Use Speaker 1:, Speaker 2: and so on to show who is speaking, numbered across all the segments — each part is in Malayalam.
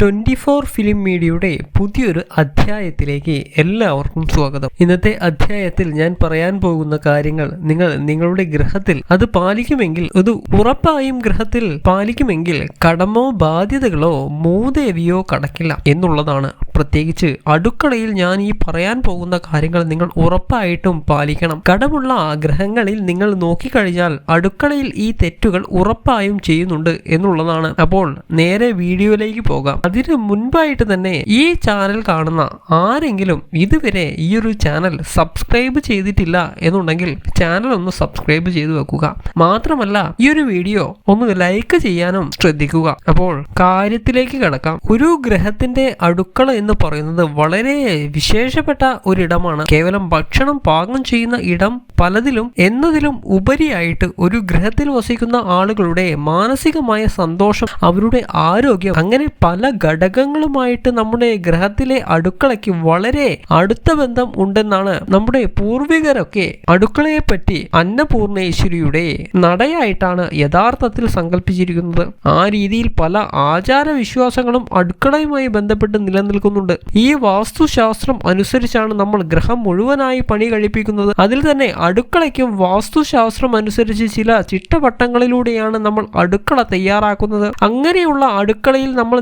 Speaker 1: ട്വന്റി ഫോർ ഫിലിം മീഡിയയുടെ പുതിയൊരു അധ്യായത്തിലേക്ക് എല്ലാവർക്കും സ്വാഗതം. ഇന്നത്തെ അധ്യായത്തിൽ ഞാൻ പറയാൻ പോകുന്ന കാര്യങ്ങൾ നിങ്ങൾ നിങ്ങളുടെ ഗ്രഹത്തിൽ അത് പാലിക്കുമെങ്കിൽ അത് ഉറപ്പായും ഗ്രഹത്തിൽ പാലിക്കുമെങ്കിൽ കടമോ ബാധ്യതകളോ മൂദേവിയോ കടക്കില്ല എന്നുള്ളതാണ്. പ്രത്യേകിച്ച് അടുക്കളയിൽ ഞാൻ ഈ പറയാൻ പോകുന്ന കാര്യങ്ങൾ നിങ്ങൾ ഉറപ്പായിട്ടും പാലിക്കണം. കടമുള്ള ഗ്രഹങ്ങളിൽ നിങ്ങൾ നോക്കിക്കഴിഞ്ഞാൽ അടുക്കളയിൽ ഈ തെറ്റുകൾ ഉറപ്പായും ചെയ്യുന്നുണ്ട് എന്നുള്ളതാണ്. അപ്പോൾ നേരെ വീഡിയോയിലേക്ക് പോകാം. അതിന് മുൻപായിട്ട് തന്നെ ഈ ചാനൽ കാണുന്ന ആരെങ്കിലും ഇതുവരെ ഈ ഒരു ചാനൽ സബ്സ്ക്രൈബ് ചെയ്തിട്ടില്ല എന്നുണ്ടെങ്കിൽ ചാനൽ ഒന്ന് സബ്സ്ക്രൈബ് ചെയ്തു വെക്കുക. മാത്രമല്ല ഈ ഒരു വീഡിയോ ഒന്ന് ലൈക്ക് ചെയ്യാനും ശ്രദ്ധിക്കുക. അപ്പോൾ കാര്യത്തിലേക്ക് കിടക്കാം. ഒരു ഗ്രഹത്തിന്റെ അടുക്കള എന്ന് പറയുന്നത് വളരെ വിശേഷപ്പെട്ട ഒരിടമാണ്. കേവലം ഭക്ഷണം പാകം ചെയ്യുന്ന ഇടം പലതിലും എന്നതിലും ഉപരിയായിട്ട് ഒരു ഗ്രഹത്തിൽ വസിക്കുന്ന ആളുകളുടെ മാനസികമായ സന്തോഷം അവരുടെ ആരോഗ്യം അങ്ങനെ പല ഘടകങ്ങളുമായിട്ട് നമ്മുടെ ഗ്രഹത്തിലെ അടുക്കളയ്ക്ക് വളരെ അടുത്ത ബന്ധം ഉണ്ടെന്നാണ് നമ്മുടെ പൂർവികരൊക്കെ അടുക്കളയെ പറ്റി അന്നപൂർണേശ്വരിയുടെ നടയായിട്ടാണ് യഥാർത്ഥത്തിൽ സങ്കല്പിച്ചിരിക്കുന്നത്. ആ രീതിയിൽ പല ആചാര വിശ്വാസങ്ങളും അടുക്കളയുമായി ബന്ധപ്പെട്ട് നിലനിൽക്കുന്നുണ്ട്. ഈ വാസ്തുശാസ്ത്രം അനുസരിച്ചാണ് നമ്മൾ ഗ്രഹം മുഴുവനായി പണി കഴിപ്പിക്കുന്നത്. അതിൽ തന്നെ അടുക്കളയ്ക്കും വാസ്തുശാസ്ത്രം അനുസരിച്ച് ചില ചിട്ടവട്ടങ്ങളിലൂടെയാണ് നമ്മൾ അടുക്കള തയ്യാറാക്കുന്നത്. അങ്ങനെയുള്ള അടുക്കളയിൽ നമ്മൾ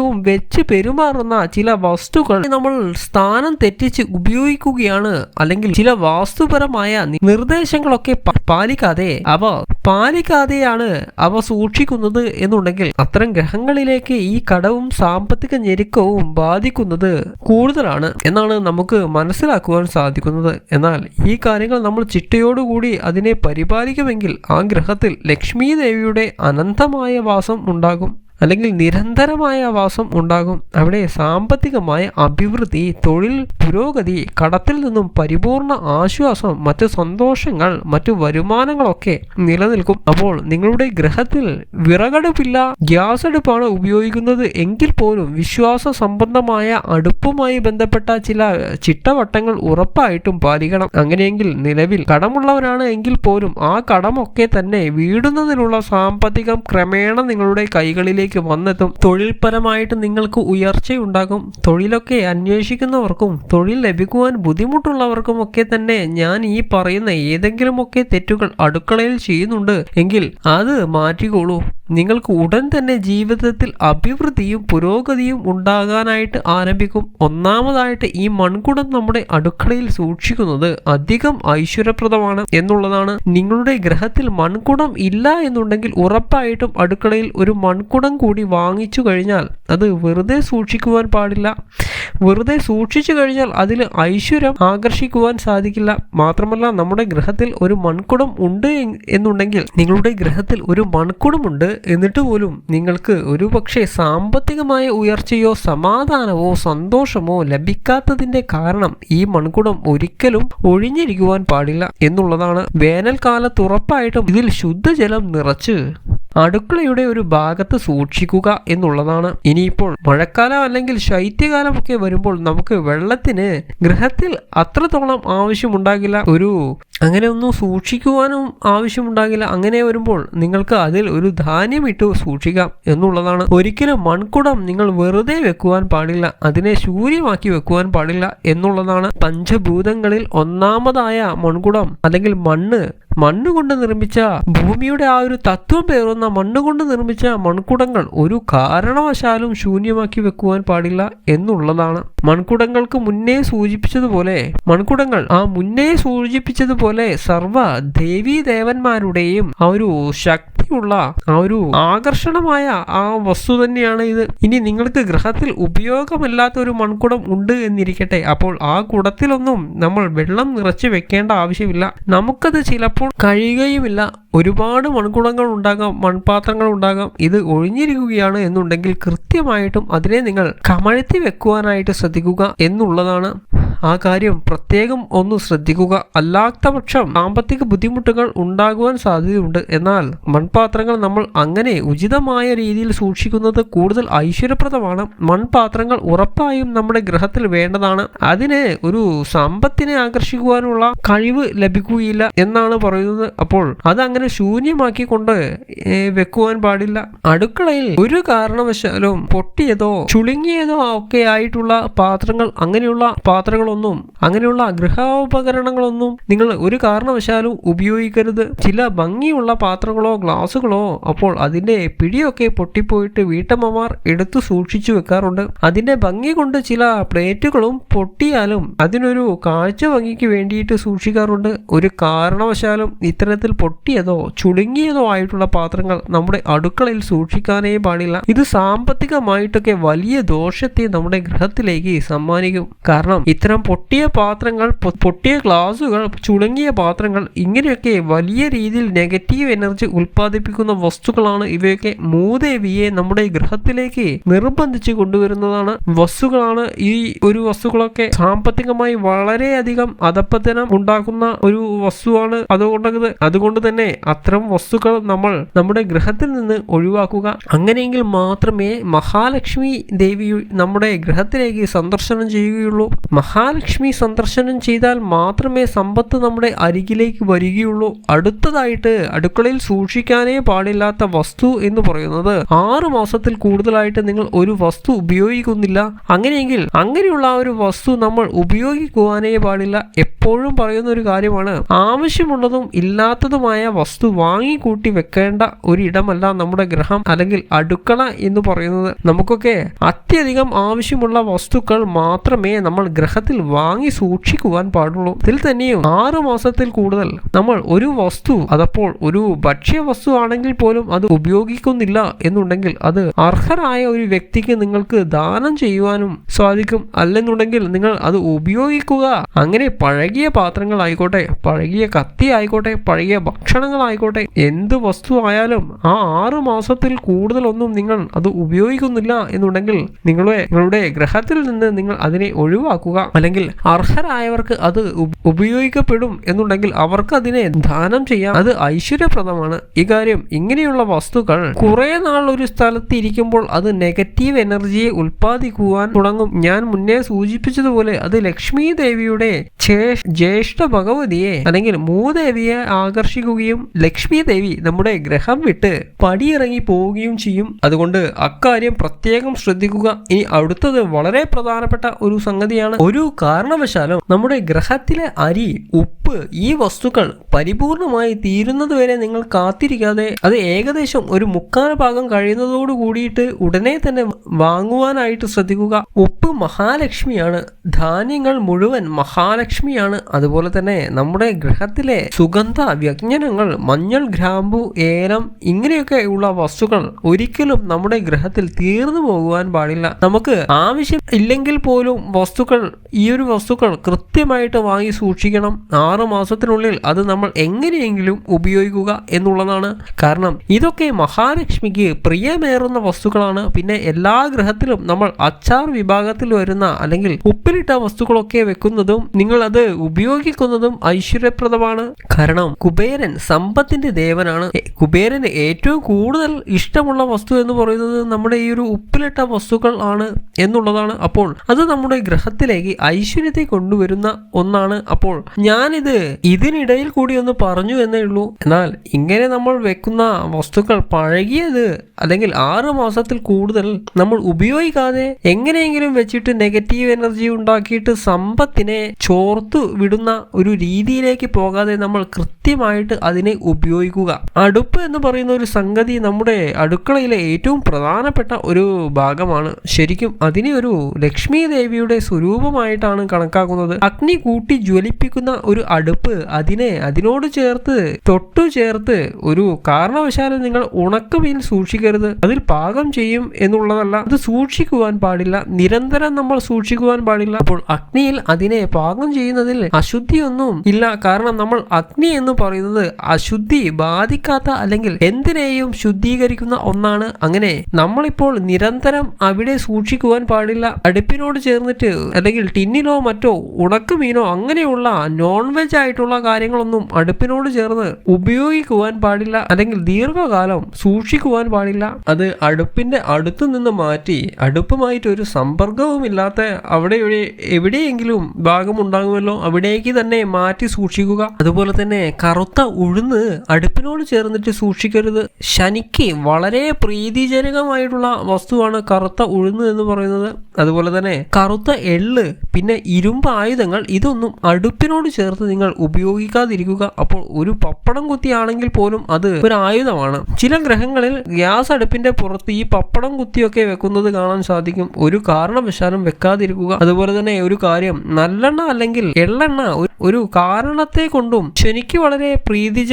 Speaker 1: നിത്യവും വെച്ച് പെരുമാറുന്ന ചില വസ്തുക്കൾ നമ്മൾ സ്ഥാനം തെറ്റിച്ച് ഉപയോഗിക്കുകയാണ് അല്ലെങ്കിൽ ചില വാസ്തുപരമായ നിർദ്ദേശങ്ങളൊക്കെ പാലിക്കാതെ അവ പാലിക്കാതെയാണ് അവ സൂക്ഷിക്കുന്നത് എന്നുണ്ടെങ്കിൽ അത്തരം ഗ്രഹങ്ങളിലേക്ക് ഈ കടവും സാമ്പത്തിക ഞെരുക്കവും ബാധിക്കുന്നത് കൂടുതലാണ് എന്നാണ് നമുക്ക് മനസ്സിലാക്കുവാൻ സാധിക്കുന്നത്. എന്നാൽ ഈ കാര്യങ്ങൾ നമ്മൾ ചിട്ടയോടുകൂടി അതിനെ പരിപാലിക്കുമെങ്കിൽ ആ ഗ്രഹത്തിൽ ലക്ഷ്മി ദേവിയുടെ അനന്തമായ വാസം ഉണ്ടാകും. അല്ലെങ്കിൽ നിരന്തരമായ ആവാസം ഉണ്ടാകും. അവിടെ സാമ്പത്തികമായ അഭിവൃദ്ധി തൊഴിൽ പുരോഗതി കടത്തിൽ നിന്നും പരിപൂർണ ആശ്വാസം മറ്റു സന്തോഷങ്ങൾ മറ്റു വരുമാനങ്ങളൊക്കെ നിലനിൽക്കും. അപ്പോൾ നിങ്ങളുടെ ഗ്രഹത്തിൽ വിറകടുപ്പില്ല ഗ്യാസ് അടുപ്പാണ് ഉപയോഗിക്കുന്നത് എങ്കിൽ പോലും വിശ്വാസ സംബന്ധമായ അടുപ്പുമായി ബന്ധപ്പെട്ട ചില ചിട്ടവട്ടങ്ങൾ ഉറപ്പായിട്ടും പാലിക്കണം. അങ്ങനെയെങ്കിൽ നിലവിൽ കടമുള്ളവരാണ് എങ്കിൽ പോലും ആ കടമൊക്കെ തന്നെ വീടുന്നതിനുള്ള സാമ്പത്തികം ക്രമേണ നിങ്ങളുടെ കൈകളിലേക്ക് വന്നെത്തും. തൊഴിൽപരമായിട്ട് നിങ്ങൾക്ക് ഉയർച്ചയുണ്ടാകും. തൊഴിലൊക്കെ അന്വേഷിക്കുന്നവർക്കും തൊഴിൽ ലഭിക്കുവാൻ ബുദ്ധിമുട്ടുള്ളവർക്കും ഒക്കെ തന്നെ ഞാൻ ഈ പറയുന്ന ഏതെങ്കിലുമൊക്കെ തെറ്റുകൾ അടുക്കളയിൽ ചെയ്യുന്നുണ്ട് എങ്കിൽ അത് മാറ്റിക്കോളൂ. നിങ്ങൾക്ക് ഉടൻ തന്നെ ജീവിതത്തിൽ അഭിവൃദ്ധിയും പുരോഗതിയും ഉണ്ടാകാനായിട്ട് ആരംഭിക്കും. ഒന്നാമതായിട്ട് ഈ മൺകുടം നമ്മുടെ അടുക്കളയിൽ സൂക്ഷിക്കുന്നത് അധികം ഐശ്വര്യപ്രദമാണ് എന്നുള്ളതാണ്. നിങ്ങളുടെ ഗ്രഹത്തിൽ മൺകുടം ഇല്ല എന്നുണ്ടെങ്കിൽ ഉറപ്പായിട്ടും അടുക്കളയിൽ ഒരു മൺകുടം കൂടി വാങ്ങിച്ചു കഴിഞ്ഞാൽ അത് വെറുതെ സൂക്ഷിക്കുവാൻ പാടില്ല. വെറുതെ സൂക്ഷിച്ചു കഴിഞ്ഞാൽ അതിൽ ഐശ്വര്യം ആകർഷിക്കുവാൻ സാധിക്കില്ല. മാത്രമല്ല നമ്മുടെ ഗ്രഹത്തിൽ ഒരു മൺകുടം ഉണ്ട് എന്നുണ്ടെങ്കിൽ നിങ്ങളുടെ ഗ്രഹത്തിൽ ഒരു മൺകുടമുണ്ട് എന്നിട്ട് പോലും നിങ്ങൾക്ക് ഒരു പക്ഷേ സാമ്പത്തികമായ ഉയർച്ചയോ സമാധാനമോ സന്തോഷമോ ലഭിക്കാത്തതിന്റെ കാരണം ഈ മൺകുടം ഒരിക്കലും ഒഴിഞ്ഞിരിക്കുവാൻ പാടില്ല എന്നുള്ളതാണ് വേനൽക്കാലത്ത് ഉറപ്പായിട്ടും ഇതിൽ ശുദ്ധജലം നിറച്ച് അടുക്കളയുടെ ഒരു ഭാഗത്ത് സൂക്ഷിക്കുക എന്നുള്ളതാണ്. ഇനിയിപ്പോൾ മഴക്കാലം അല്ലെങ്കിൽ ശൈത്യകാലം ഒക്കെ വരുമ്പോൾ നമുക്ക് വെള്ളത്തിന് ഗൃഹത്തിൽ അത്രത്തോളം ആവശ്യമുണ്ടാകില്ല. ഒരു അങ്ങനെ ഒന്നും സൂക്ഷിക്കുവാനും ആവശ്യമുണ്ടാകില്ല. അങ്ങനെ വരുമ്പോൾ നിങ്ങൾക്ക് അതിൽ ഒരു ധാന്യം ഇട്ട് സൂക്ഷിക്കാം എന്നുള്ളതാണ്. ഒരിക്കലും മൺകുടം നിങ്ങൾ വെറുതെ വെക്കുവാൻ പാടില്ല. അതിനെ ശൂര്യമാക്കി വെക്കുവാൻ പാടില്ല എന്നുള്ളതാണ്. പഞ്ചഭൂതങ്ങളിൽ ഒന്നാമതായ മൺകുടം അല്ലെങ്കിൽ മണ്ണ് മണ്ണ് കൊണ്ട് നിർമ്മിച്ച ഭൂമിയുടെ ആ ഒരു തത്വം പേറുന്ന മണ്ണുകൊണ്ട് നിർമ്മിച്ച മൺകുടങ്ങൾ ഒരു കാരണവശാലും ശൂന്യമാക്കി വെക്കുവാൻ പാടില്ല എന്നുള്ളതാണ്. മൺകുടങ്ങൾക്ക് മുന്നേ സൂചിപ്പിച്ചതുപോലെ മൺകുടങ്ങൾ ആ മുന്നേ സൂചിപ്പിച്ചതുപോലെ സർവ ദേവീ ദേവന്മാരുടെയും ആ ഒരു ശക്തിയുള്ള ആ ഒരു ആകർഷണമായ ആ വസ്തു തന്നെയാണ് ഇത്. ഇനി നിങ്ങൾക്ക് ഗ്രഹത്തിൽ ഉപയോഗമല്ലാത്ത ഒരു മൺകുടം ഉണ്ട് എന്നിരിക്കട്ടെ. അപ്പോൾ ആ കുടത്തിലൊന്നും നമ്മൾ വെള്ളം നിറച്ച് വെക്കേണ്ട ആവശ്യമില്ല. നമുക്കത് ചിലപ്പോൾ കഴിയുകയുമില്ല. ഒരുപാട് മൺകുടങ്ങൾ ഉണ്ടാകാം മൺപാത്രങ്ങൾ ഉണ്ടാകാം. ഇത് ഒഴിഞ്ഞിരിക്കുകയാണ് എന്നുണ്ടെങ്കിൽ കൃത്യമായിട്ടും അതിനെ നിങ്ങൾ കമഴ്ത്തി വെക്കുവാനായിട്ട് ശ്രദ്ധിക്കുക എന്നുള്ളതാണ് ആ കാര്യം. പ്രത്യേകം ഒന്ന് ശ്രദ്ധിക്കുക. അല്ലാത്ത പക്ഷം സാമ്പത്തിക ബുദ്ധിമുട്ടുകൾ ഉണ്ടാകുവാൻ സാധ്യതയുണ്ട്. എന്നാൽ മൺപാത്രങ്ങൾ നമ്മൾ അങ്ങനെ ഉചിതമായ രീതിയിൽ സൂക്ഷിക്കുന്നത് കൂടുതൽ ഐശ്വര്യപ്രദമാണ്. മൺപാത്രങ്ങൾ ഉറപ്പായും നമ്മുടെ ഗ്രഹത്തിൽ വേണ്ടതാണ്. അതിന് ഒരു സമ്പത്തിനെ ആകർഷിക്കുവാനുള്ള കഴിവ് ലഭിക്കുകയില്ല എന്നാണ് പറയുന്നത്. അപ്പോൾ അത് അങ്ങനെ ശൂന്യമാക്കിക്കൊണ്ട് കൊണ്ട് വെക്കുവാൻ പാടില്ല. അടുക്കളയിൽ ഒരു കാരണവശാലും പൊട്ടിയതോ ചുളുങ്ങിയതോ ഒക്കെ ആയിട്ടുള്ള പാത്രങ്ങൾ അങ്ങനെയുള്ള പാത്രങ്ങളൊന്നും അങ്ങനെയുള്ള ഗൃഹോപകരണങ്ങളൊന്നും നിങ്ങൾ ഒരു കാരണവശാലും ഉപയോഗിക്കരുത്. ചില ഭംഗിയുള്ള പാത്രങ്ങളോ ഗ്ലാസുകളോ അപ്പോൾ അതിന്റെ പിടിയൊക്കെ പൊട്ടിപ്പോയിട്ട് വീട്ടമ്മമാർ എടുത്തു സൂക്ഷിച്ചു വെക്കാറുണ്ട്. അതിന്റെ ഭംഗി കൊണ്ട് ചില പ്ലേറ്റുകളും പൊട്ടിയാലും അതിനൊരു കാഴ്ച ഭംഗിക്ക് വേണ്ടിയിട്ട് സൂക്ഷിക്കാറുണ്ട്. ഒരു കാരണവശാലും ഇത്തരത്തിൽ പൊട്ടിയതോ ചുളുങ്ങിയതോ ആയിട്ടുള്ള പാത്രങ്ങൾ നമ്മുടെ അടുക്കളയിൽ സൂക്ഷിക്കാനേ പാടില്ല. ഇത് സാമ്പത്തികമായിട്ടൊക്കെ വലിയ ദോഷത്തെ നമ്മുടെ ഗൃഹത്തിലേക്ക് സമ്മാനിക്കും. കാരണം ഇത്തരം പൊട്ടിയ പാത്രങ്ങൾ പൊട്ടിയ ഗ്ലാസുകൾ ചുളുങ്ങിയ പാത്രങ്ങൾ ഇങ്ങനെയൊക്കെ വലിയ രീതിയിൽ നെഗറ്റീവ് എനർജി ഉൽപ്പാദിപ്പിക്കുന്ന വസ്തുക്കളാണ്. ഇവയൊക്കെ മൂദേവിയെ നമ്മുടെ ഗൃഹത്തിലേക്ക് നിർബന്ധിച്ച് കൊണ്ടുവരുന്നതാണ്. വസ്തുക്കളാണ് ഈ ഒരു വസ്തുക്കളൊക്കെ സാമ്പത്തികമായി വളരെയധികം അധപ്പതനം ഉണ്ടാക്കുന്ന ഒരു വസ്തുവാണ്. അതുകൊണ്ട് അതുകൊണ്ട് തന്നെ അത്തരം വസ്തുക്കൾ നമ്മൾ നമ്മുടെ ഗ്രഹത്തിൽ നിന്ന് ഒഴിവാക്കുക. അങ്ങനെയെങ്കിൽ മാത്രമേ മഹാലക്ഷ്മി ദേവി നമ്മുടെ ഗ്രഹത്തിലേക്ക് സന്ദർശനം ചെയ്യുകയുള്ളൂ. മഹാലക്ഷ്മി സന്ദർശനം ചെയ്താൽ മാത്രമേ സമ്പത്ത് നമ്മുടെ അരികിലേക്ക് വരികയുള്ളൂ. അടുത്തതായിട്ട് അടുക്കളയിൽ സൂക്ഷിക്കാനേ പാടില്ലാത്ത വസ്തു എന്ന് പറയുന്നത് ആറു മാസത്തിൽ കൂടുതലായിട്ട് നിങ്ങൾ ഒരു വസ്തു ഉപയോഗിക്കുന്നില്ല. അങ്ങനെയെങ്കിൽ അങ്ങനെയുള്ള ഒരു വസ്തു നമ്മൾ ഉപയോഗിക്കുവാനേ പാടില്ല. എപ്പോഴും പറയുന്ന ഒരു കാര്യമാണ് ആവശ്യമുള്ളതും ഇല്ലാത്തതുമായ വസ്തു വാങ്ങിക്കൂട്ടി വെക്കേണ്ട ഒരിടമല്ല നമ്മുടെ ഗ്രഹം അല്ലെങ്കിൽ അടുക്കള എന്ന് പറയുന്നത്. നമുക്കൊക്കെ അത്യധികം ആവശ്യമുള്ള വസ്തുക്കൾ മാത്രമേ നമ്മൾ ഗ്രഹത്തിൽ വാങ്ങി സൂക്ഷിക്കുവാൻ പാടുള്ളൂ. ഇതിൽ തന്നെയും ആറു മാസത്തിൽ കൂടുതൽ നമ്മൾ ഒരു വസ്തു അതപ്പോൾ ഒരു ഭക്ഷ്യ വസ്തു ആണെങ്കിൽ പോലും അത് ഉപയോഗിക്കുന്നില്ല എന്നുണ്ടെങ്കിൽ അത് അർഹരായ ഒരു വ്യക്തിക്ക് നിങ്ങൾക്ക് ദാനം ചെയ്യുവാനും സാധിക്കും. അല്ലെന്നുണ്ടെങ്കിൽ നിങ്ങൾ അത് ഉപയോഗിക്കുക. അങ്ങനെ പഴകിയ പാത്രങ്ങൾ ആയിക്കോട്ടെ പഴകിയ കത്തി ആയിക്കോട്ടെ പഴകിയ ഭക്ഷണങ്ങളായിക്കോട്ടെ എന്ത് വസ്തു ആയാലും ആ ആറ് മാസത്തിൽ കൂടുതലൊന്നും നിങ്ങൾ അത് ഉപയോഗിക്കുന്നില്ല എന്നുണ്ടെങ്കിൽ നിങ്ങളെ നിങ്ങളുടെ ഗ്രഹത്തിൽ നിന്ന് നിങ്ങൾ അതിനെ ഒഴിവാക്കുക. അല്ലെങ്കിൽ അർഹരായവർക്ക് അത് ഉപ- ഉപയോഗിക്കപ്പെടും എന്നുണ്ടെങ്കിൽ അവർക്ക് അതിനെ ദാനം ചെയ്യാം അത് ഐശ്വര്യപ്രദമാണ്. ഇക്കാര്യം ഇങ്ങനെയുള്ള വസ്തുക്കൾ കുറെ നാൾ ഒരു സ്ഥലത്ത് ഇരിക്കുമ്പോൾ അത് നെഗറ്റീവ് എനർജിയെ ഉൽപ്പാദിക്കുവാൻ തുടങ്ങും. ഞാൻ മുന്നേ സൂചിപ്പിച്ചതുപോലെ അത് ലക്ഷ്മി ദേവിയുടെ ജ്യേഷ്- ജ്യേഷ്ഠ ഭഗവതിയെ അല്ലെങ്കിൽ മൂദേവിയെ ആകർഷിക്കുകയും ലക്ഷ്മി ദേവി നമ്മുടെ ഗ്രഹം വിട്ട് പടിയിറങ്ങി പോവുകയും ചെയ്യും. അതുകൊണ്ട് അക്കാര്യം പ്രത്യേകം ശ്രദ്ധിക്കുക. ഇനി അടുത്തത് വളരെ പ്രധാനപ്പെട്ട ഒരു സംഗതിയാണ്. ഒരു കാരണവശാലും നമ്മുടെ ഗ്രഹത്തിലെ അരി ഉപ്പ് ഈ വസ്തുക്കൾ പരിപൂർണമായി തീരുന്നത് വരെ നിങ്ങൾ കാത്തിരിക്കാതെ അത് ഏകദേശം ഒരു മുക്കാൽ ഭാഗം കഴിയുന്നതോട് കൂടിയിട്ട് ഉടനെ തന്നെ വാങ്ങുവാനായിട്ട് ശ്രദ്ധിക്കുക. ഉപ്പ് മഹാലക്ഷ്മിയാണ്. ധാന്യങ്ങൾ മുഴുവൻ മഹാലക്ഷ്മിയാണ്. അതുപോലെ തന്നെ നമ്മുടെ ഗ്രഹത്തിലെ സുഗന്ധ വ്യഞ്ജനങ്ങൾ മഞ്ഞൾ ഗ്രാമ്പു ഏലം ഇങ്ങനെയൊക്കെ ഉള്ള വസ്തുക്കൾ ഒരിക്കലും നമ്മുടെ ഗ്രഹത്തിൽ തീർന്നു പോകുവാൻ പാടില്ല. നമുക്ക് ആവശ്യം ഇല്ലെങ്കിൽ പോലും വസ്തുക്കൾ ഈ ഒരു വസ്തുക്കൾ കൃത്യമായിട്ട് വാങ്ങി സൂക്ഷിക്കണം. ആറു മാസത്തിനുള്ളിൽ അത് നമ്മൾ എങ്ങനെയെങ്കിലും ഉപയോഗിക്കുക എന്നുള്ളതാണ് കാരണം. ഇതൊക്കെ മഹാലക്ഷ്മിക്ക് പ്രിയമേറുന്ന വസ്തുക്കളാണ്. പിന്നെ എല്ലാ ഗ്രഹത്തിലും നമ്മൾ അച്ചാർ വിഭാഗത്തിൽ വരുന്ന അല്ലെങ്കിൽ ഉപ്പിലിട്ട വസ്തുക്കളൊക്കെ വെക്കുന്നതും നിങ്ങൾ അത് ഉപയോഗിക്കുന്നതും ഐശ്വര്യപ്രദമാണ്. കാരണം കുബേരൻ സമ്പത്തിന്റെ ദേവനാണ്. കുബേരന് ഏറ്റവും കൂടുതൽ ഇഷ്ടമുള്ള വസ്തു എന്ന് പറയുന്നത് നമ്മുടെ ഈ ഒരു ഉപ്പിലിട്ട വസ്തുക്കൾ ആണ് എന്നുള്ളതാണ് അപ്പോൾ അത് നമ്മുടെ ഗ്രഹത്തിലേക്ക് ഐശ്വര്യത്തെ കൊണ്ടുവരുന്ന ഒന്നാണ് അപ്പോൾ ഞാനിത് ഇതിനിടയിൽ കൂടി ഒന്ന് പറഞ്ഞു എന്നേ ഉള്ളൂ. എന്നാൽ ഇങ്ങനെ നമ്മൾ വെക്കുന്ന വസ്തുക്കൾ പഴകിയത് അല്ലെങ്കിൽ ആറ് മാസത്തിൽ കൂടുതൽ നമ്മൾ ഉപയോഗിക്കാതെ എങ്ങനെയെങ്കിലും വെച്ചിട്ട് നെഗറ്റീവ് എനർജി ഉണ്ടാക്കിയിട്ട് സമ്പത്തിനെ ചോർത്തു വിടുന്ന ഒരു രീതിയിലേക്ക് പോകാതെ നമ്മൾ കൃത്യമായിട്ട് അതിനെ ഉപയോഗിക്കുക. അടുപ്പ് എന്ന് പറയുന്ന ഒരു സംഗതി നമ്മുടെ അടുക്കളയിലെ ഏറ്റവും പ്രധാനപ്പെട്ട ഒരു ഭാഗമാണ്. ശരിക്കും അതിനെ ഒരു ലക്ഷ്മി ദേവിയുടെ സ്വരൂപമായിട്ടാണ് കണക്കാക്കുന്നത്. അഗ്നി കൂട്ടി ജ്വലിപ്പിക്കുന്ന ഒരു അടുപ്പ് അതിനെ അതിനോട് ചേർത്ത് തൊട്ടു ചേർത്ത് ഒരു കാരണവശാലും നിങ്ങൾ ഉണക്കമീൻ സൂക്ഷിക്കരുത്. അതിൽ പാകം ചെയ്യും എന്നുള്ളതല്ല അത് സൂക്ഷിക്കുവാൻ പാടില്ല. നിരന്തരം നമ്മൾ സൂക്ഷിക്കുവാൻ പാടില്ല. അപ്പോൾ അഗ്നിയിൽ അതിനെ പാകം ചെയ്യുന്നതിൽ അശുദ്ധിയൊന്നും ഇല്ല. കാരണം നമ്മൾ അഗ്നി എന്ന് പറയുന്നത് അശുദ്ധി ബാധിക്കാത്ത അല്ലെങ്കിൽ എന്തിനേയും ശുദ്ധീകരിക്കുന്ന ഒന്നാണ്. അങ്ങനെ നമ്മളിപ്പോൾ നിരന്തരം അവിടെ സൂക്ഷിക്കുവാൻ പാടില്ല. അടുപ്പിനോട് ചേർന്നിട്ട് അല്ലെങ്കിൽ ടിന്നിലോ മറ്റോ ഉണക്കമീനോ അങ്ങനെയുള്ള നോൺ വെജ് ആയിട്ടുള്ള കാര്യങ്ങളൊന്നും അടുപ്പിനോട് ചേർന്ന് ഉപയോഗിക്കുവാൻ പാടില്ല. അല്ലെങ്കിൽ ദീർഘകാലം സൂക്ഷിക്കുവാൻ പാടില്ല. അത് അടുപ്പിന്റെ അടുത്തു നിന്ന് മാറ്റി അടുപ്പുമായിട്ട് ഒരു സമ്പർക്കവും ഇല്ലാത്ത അവിടെ എവിടെയെങ്കിലും ഭാഗമുണ്ടാകുമല്ലോ. അവിടേക്ക് തന്നെ മാറ്റി സൂക്ഷിക്കുക. അതുപോലെ തന്നെ കറുത്ത ഉഴുന്ന് അടുപ്പിനോട് ചേർന്നിട്ട് സൂക്ഷിക്കരുത്. ശനിക്ക് വളരെ പ്രീതിജനകമായിട്ടുള്ള വസ്തുവാണ് കറുത്ത ഉഴുന്ന് എന്ന് പറയുന്നത്. അതുപോലെ തന്നെ കറുത്ത എള്ള് പിന്നെ ഇരുമ്പ് ആയുധങ്ങൾ ഇതൊന്നും അടുപ്പിനോട് ചേർത്ത് നിങ്ങൾ ഉപയോഗിക്കാതിരിക്കുക. അപ്പോൾ ഒരു പപ്പടം കുത്തിയാണെങ്കിൽ പോലും അത് ഒരു ആയുധമാണ്. ചില ഗ്രഹങ്ങളിൽ ഗ്യാസ് അടുപ്പിന്റെ പുറത്ത് ഈ പപ്പടം കുത്തിയൊക്കെ വെക്കുന്നത് കാണാൻ സാധിക്കും. ഒരു കാരണവശാലും വെക്കാതിരിക്കുക. അതുപോലെ തന്നെ ഒരു കാര്യം നല്ലെണ്ണ അല്ലെങ്കിൽ എള്ളെണ്ണ ഒരു- കാരണത്തെ കൊണ്ടും ശനിക്ക് വളരെ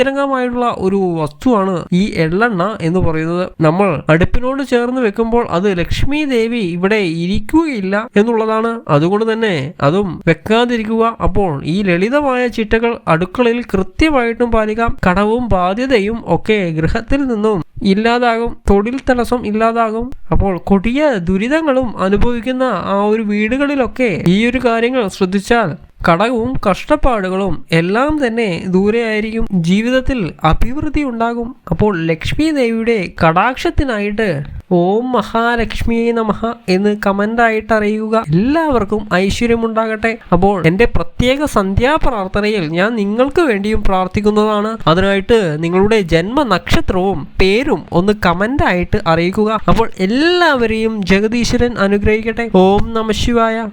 Speaker 1: പ്രീതിജനകമായിട്ടുള്ള ഒരു വസ്തുവാണ് ഈ എള്ളെണ്ണ എന്ന് പറയുന്നത്. നമ്മൾ അടുപ്പിനോട് ചേർന്ന് വെക്കുമ്പോൾ അത് ലക്ഷ്മി ദേവി ഇവിടെ ഇരിക്കുകയില്ല എന്നുള്ളതാണ്. അതുകൊണ്ട് തന്നെ അതും വെക്കാതിരിക്കുക. അപ്പോൾ ഈ ലളിതമായ ചിട്ടകൾ അടുക്കളയിൽ കൃത്യമായിട്ടും പാലിക്കാം. കടവും ബാധ്യതയും ഒക്കെ ഗൃഹത്തിൽ നിന്നും ഇല്ലാതാകും. തൊഴിൽ തടസ്സം ഇല്ലാതാകും. അപ്പോൾ കൊടിയ ദുരിതങ്ങളും അനുഭവിക്കുന്ന ആ ഒരു വീടുകളിലൊക്കെ ഈ ഒരു കാര്യങ്ങൾ ശ്രദ്ധിച്ചാൽ കടവും കഷ്ടപ്പാടുകളും എല്ലാം തന്നെ ദൂരെയായിരിക്കും ജീവിതത്തിൽ അഭിവൃദ്ധി ഉണ്ടാകും. അപ്പോൾ ലക്ഷ്മി ദേവിയുടെ കടാക്ഷത്തിനായിട്ട് ഓം മഹാലക്ഷ്മി നമഹ എന്ന് കമന്റായിട്ട് അറിയുക. എല്ലാവർക്കും ഐശ്വര്യമുണ്ടാകട്ടെ. അപ്പോൾ എന്റെ പ്രത്യേക സന്ധ്യാ പ്രാർത്ഥനയിൽ ഞാൻ നിങ്ങൾക്ക് വേണ്ടിയും പ്രാർത്ഥിക്കുന്നതാണ്. അതിനായിട്ട് നിങ്ങളുടെ ജന്മ നക്ഷത്രവും പേരും ഒന്ന് കമന്റ് ആയിട്ട് അറിയിക്കുക. അപ്പോൾ എല്ലാവരെയും ജഗദീശ്വരൻ അനുഗ്രഹിക്കട്ടെ. ഓം നമ ശിവായ.